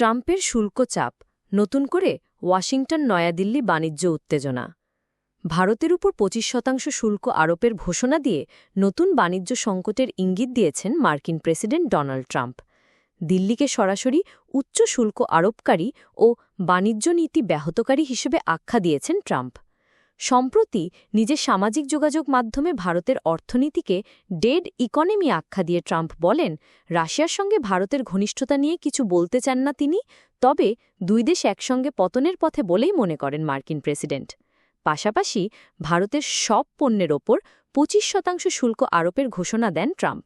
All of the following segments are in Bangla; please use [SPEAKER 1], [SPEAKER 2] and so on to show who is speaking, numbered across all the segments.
[SPEAKER 1] ট্রাম্পের শুল্ক চাপ, নতুন করে ওয়াশিংটন, নয়াদিল্লি বাণিজ্য উত্তেজনা। ভারতের উপর পঁচিশ শতাংশ শুল্ক আরোপের ঘোষণা দিয়ে নতুন বাণিজ্য সংকটের ইঙ্গিত দিয়েছেন মার্কিন প্রেসিডেন্ট ডোনাল্ড ট্রাম্প। দিল্লিকে সরাসরি উচ্চ শুল্ক আরোপকারী ও বাণিজ্য নীতি ব্যাহতকারী হিসেবে আখ্যা দিয়েছেন ট্রাম্প। সম্প্রতি নিজের সামাজিক যোগাযোগ মাধ্যমে ভারতের অর্থনীতিকে ডেড ইকোনমি আখ্যা দিয়ে ট্রাম্প বলেন, রাশিয়ার সঙ্গে ভারতের ঘনিষ্ঠতা নিয়ে কিছু বলতে চান না তিনি, তবে দুই দেশ একসঙ্গে পতনের পথে বলেই মনে করেন মার্কিন প্রেসিডেন্ট। পাশাপাশি ভারতের সব পণ্যের ওপর পঁচিশ শতাংশ শুল্ক আরোপের ঘোষণা দেন ট্রাম্প।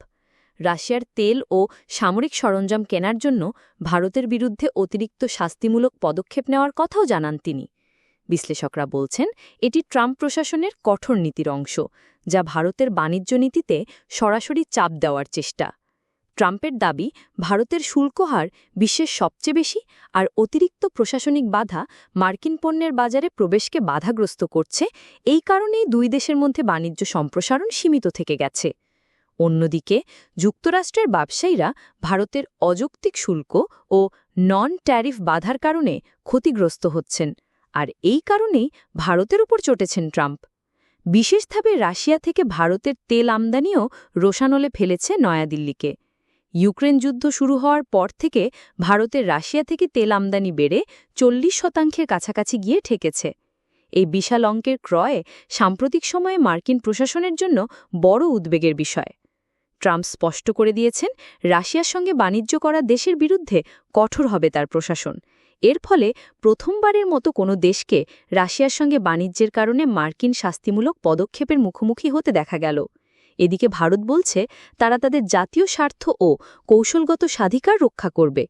[SPEAKER 1] রাশিয়ার তেল ও সামরিক সরঞ্জাম কেনার জন্য ভারতের বিরুদ্ধে অতিরিক্ত শাস্তিমূলক পদক্ষেপ নেওয়ার কথাও জানান তিনি। বিশ্লেষকরা বলছেন, এটি ট্রাম্প প্রশাসনের কঠোর নীতির অংশ, যা ভারতের বাণিজ্য নীতিতে সরাসরি চাপ দেওয়ার চেষ্টা। ট্রাম্পের দাবি, ভারতের শুল্ক হার বিশ্বের সবচেয়ে বেশি আর অতিরিক্ত প্রশাসনিক বাধা মার্কিন পণ্যের বাজারে প্রবেশকে বাধাগ্রস্ত করছে, এই কারণেই দুই দেশের মধ্যে বাণিজ্য সম্প্রসারণ সীমিত থেকে গেছে। অন্যদিকে, যুক্তরাষ্ট্রের ব্যবসায়ীরা ভারতের অযৌক্তিক শুল্ক ও নন ট্যারিফ বাধার কারণে ক্ষতিগ্রস্ত হচ্ছেন। আর এই কারণেই ভারতের উপর চটেছেন ট্রাম্প। বিশেষভাবে রাশিয়া থেকে ভারতের তেল আমদানিও রোশানলে ফেলেছে নয়াদিল্লিকে। ইউক্রেন যুদ্ধ শুরু হওয়ার পর থেকে ভারতের রাশিয়া থেকে তেল আমদানি বেড়ে চল্লিশ শতাংশের কাছাকাছি গিয়ে ঠেকেছে। এই বিশাল অঙ্কের ক্রয়ে সাম্প্রতিক সময়ে মার্কিন প্রশাসনের জন্য বড় উদ্বেগের বিষয়। ট্রাম্প স্পষ্ট করে দিয়েছেন, রাশিয়ার সঙ্গে বাণিজ্য করা দেশের বিরুদ্ধে কঠোর হবে তার প্রশাসন। এর ফলে প্রথমবারের মতো কোনো দেশকে রাশিয়ার সঙ্গে বাণিজ্যের কারণে মার্কিন শাস্তিমূলক পদক্ষেপের মুখোমুখি হতে দেখা গেল। এদিকে ভারত বলছে, তারা তাদের জাতীয় স্বার্থ ও কৌশলগত স্বাধিকার রক্ষা করবে।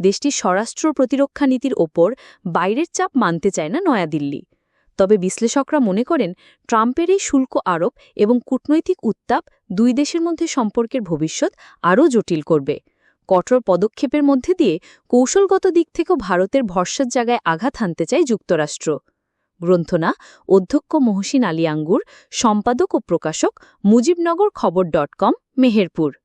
[SPEAKER 1] দেশটির স্বরাষ্ট্র প্রতিরক্ষা নীতির ওপর বাইরের চাপ মানতে চায় না নয়াদিল্লি। তবে বিশ্লেষকরা মনে করেন, ট্রাম্পের এই শুল্ক আরোপ এবং কূটনৈতিক উত্তাপ দুই দেশের মধ্যে সম্পর্কের ভবিষ্যৎ আরও জটিল করবে। কঠোর পদক্ষেপের মধ্যে দিয়ে কৌশলগত দিক থেকেও ভারতের ভরসার জায়গায় আঘাত হানতে চায় যুক্তরাষ্ট্র। গ্রন্থনা, অধ্যক্ষ মহসিন আলী আঙ্গুর, সম্পাদক ও প্রকাশক মুজিবনগর খবর ডট কম, মেহেরপুর।